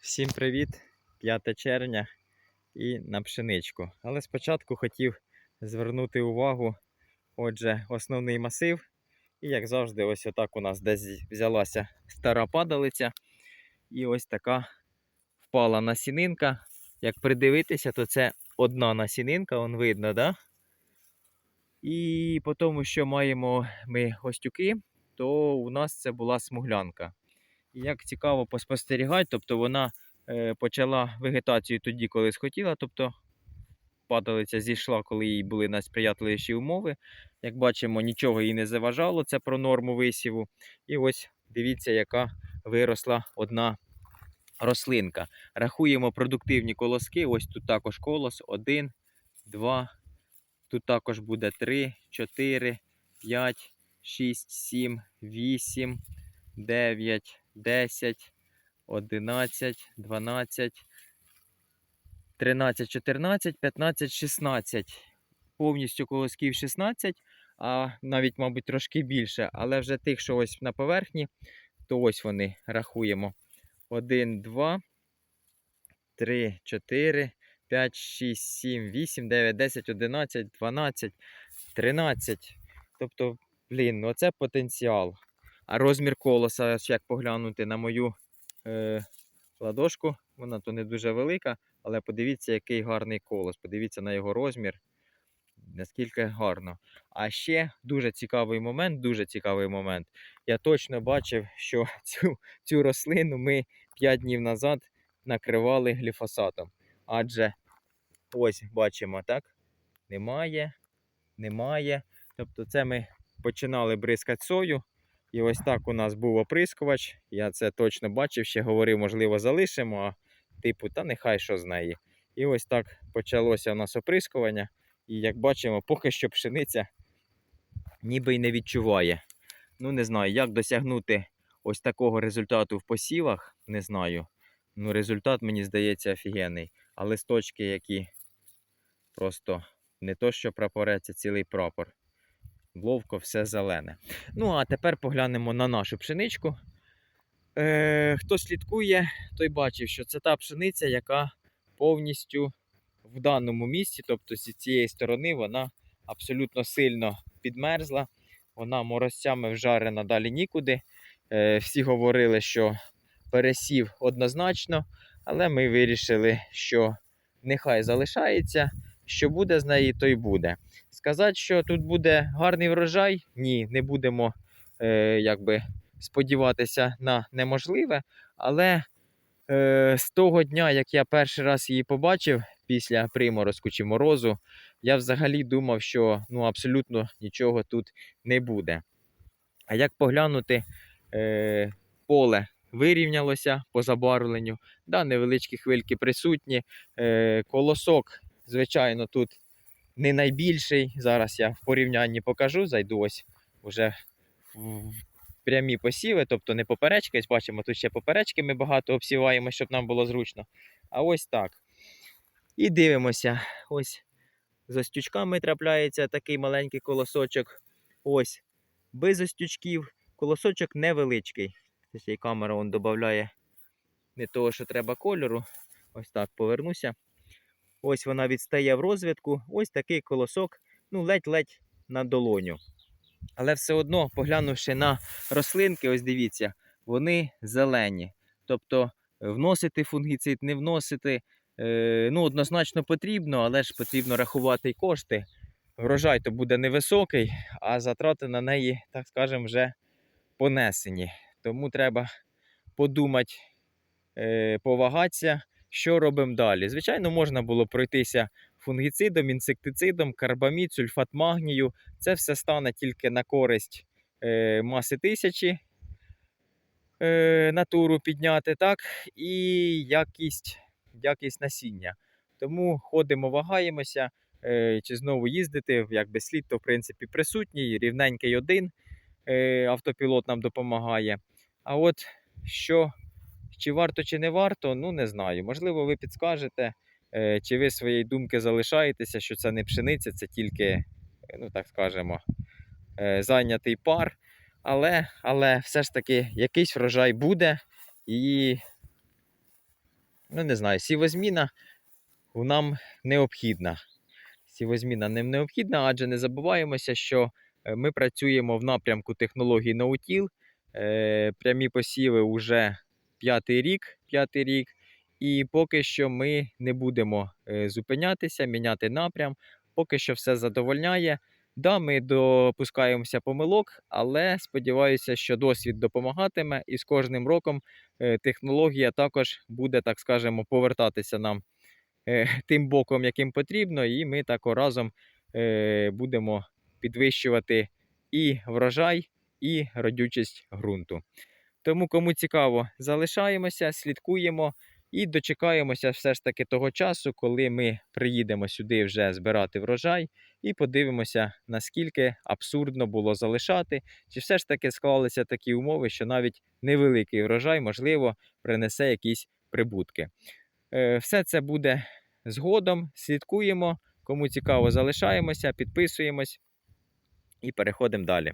Всім привіт! 5 червня і на пшеничку. Але спочатку хотів звернути увагу. Отже, основний масив. І як завжди, ось отак у нас десь взялася стара падалиця. І ось така впала насінинка. Як придивитися, то це одна насінинка, он видно, да? І по тому, що маємо ми гостюки, то у нас це була смуглянка. Як цікаво поспостерігати, тобто вона е, почала вегетацію тоді, коли схотіла, тобто падалиця зійшла, коли їй були найсприятливіші умови. Як бачимо, нічого їй не заважало, це про норму висіву. І ось дивіться, яка виросла одна рослинка. Рахуємо продуктивні колоски. Ось тут також колос. Один, два. Тут також буде 3, 4, 5, 6, 7, 8, 9, 10, 11, 12, 13, 14, 15, 16. Повністю колосків 16, а навіть, мабуть, трошки більше. Але вже тих, що ось на поверхні, то ось вони рахуємо. 1, 2, 3, 4, 5, 6, 7, 8, 9, 10, 11, 12, 13. Тобто, блін, ну це потенціал. А розмір колоса, як поглянути на мою е, ладошку, вона то не дуже велика, але подивіться, який гарний колос. Подивіться на його розмір, наскільки гарно. А ще дуже цікавий момент, дуже цікавий момент. Я точно бачив, що цю, цю рослину ми 5 днів назад накривали гліфосатом. Адже ось бачимо, так? Немає, немає. Тобто, це ми починали бризкати сою. І ось так у нас був оприскувач. Я це точно бачив, ще говорив, можливо, залишимо, а типу, та нехай що з неї. І ось так почалося у нас оприскування. І як бачимо, поки що пшениця ніби й не відчуває. Ну, не знаю, як досягнути ось такого результату в посівах, не знаю. Ну, результат, мені здається, офігенний. А листочки, які просто не то, що прапорець, а цілий прапор. Ловко все зелене. Ну, а тепер поглянемо на нашу пшеничку. Е, хто слідкує, той бачив, що це та пшениця, яка повністю в даному місці, тобто з цієї сторони, вона абсолютно сильно підмерзла. Вона морозцями вжарена далі нікуди. Е, всі говорили, що пересів однозначно, але ми вирішили, що нехай залишається, що буде з неї, то й буде. Сказати, що тут буде гарний врожай, ні, не будемо е, якби, сподіватися на неможливе. Але е, з того дня, як я перший раз її побачив після приморозку чи морозу, я взагалі думав, що ну, абсолютно нічого тут не буде. А як поглянути, е, поле вирівнялося по забарвленню, да, невеличкі хвильки присутні. Е, колосок, звичайно, тут не найбільший. Зараз я в порівнянні покажу. Зайду ось вже в прямі посіви, тобто не поперечки. Ось бачимо, тут ще поперечки ми багато обсіваємо, щоб нам було зручно. А ось так. І дивимося. Ось з остючками трапляється такий маленький колосочок. Ось без остючків. Колосочок невеличкий. Ось і камера он додає не того, що треба кольору. Ось так повернуся. Ось вона відстає в розвитку. Ось такий колосок, ну, ледь-ледь на долоню. Але все одно, поглянувши на рослинки, ось дивіться, вони зелені. Тобто вносити фунгіцид, не вносити, е, ну, однозначно потрібно, але ж потрібно рахувати й кошти. Врожай то буде невисокий, а затрати на неї, так скажемо, вже понесені. Тому треба подумати, е, повагатися що робимо далі? Звичайно, можна було пройтися фунгіцидом, інсектицидом, карбамід, сульфат магнію. Це все стане тільки на користь е, маси тисячі е, натуру підняти, так, і якість, якість насіння. Тому ходимо, вагаємося, е, чи знову їздити, якби слід, то в принципі присутній, рівненький один е, автопілот нам допомагає. А от що чи варто, чи не варто, ну не знаю. Можливо, ви підскажете, е, чи ви своєї думки залишаєтеся, що це не пшениця, це тільки, е, ну так скажемо, е, зайнятий пар. Але але все ж таки якийсь врожай буде. І ну не знаю, сівозміна нам необхідна. Сівозміна нам необхідна, адже не забуваємося, що ми працюємо в напрямку технології ноутіл. Е, прямі посіви вже п'ятий рік, п'ятий рік. І поки що ми не будемо е, зупинятися, міняти напрям. Поки що все задовольняє. Да, ми допускаємося помилок, але сподіваюся, що досвід допомагатиме, і з кожним роком е, технологія також буде, так скажемо, повертатися нам е, тим боком, яким потрібно, і ми так разом будемо підвищувати і врожай, і родючість ґрунту. Тому, кому цікаво, залишаємося, слідкуємо і дочекаємося все ж таки того часу, коли ми приїдемо сюди вже збирати врожай, і подивимося, наскільки абсурдно було залишати, чи все ж таки склалися такі умови, що навіть невеликий врожай, можливо, принесе якісь прибутки. Е, Все це буде згодом. Слідкуємо. Кому цікаво, залишаємося, підписуємось і переходимо далі.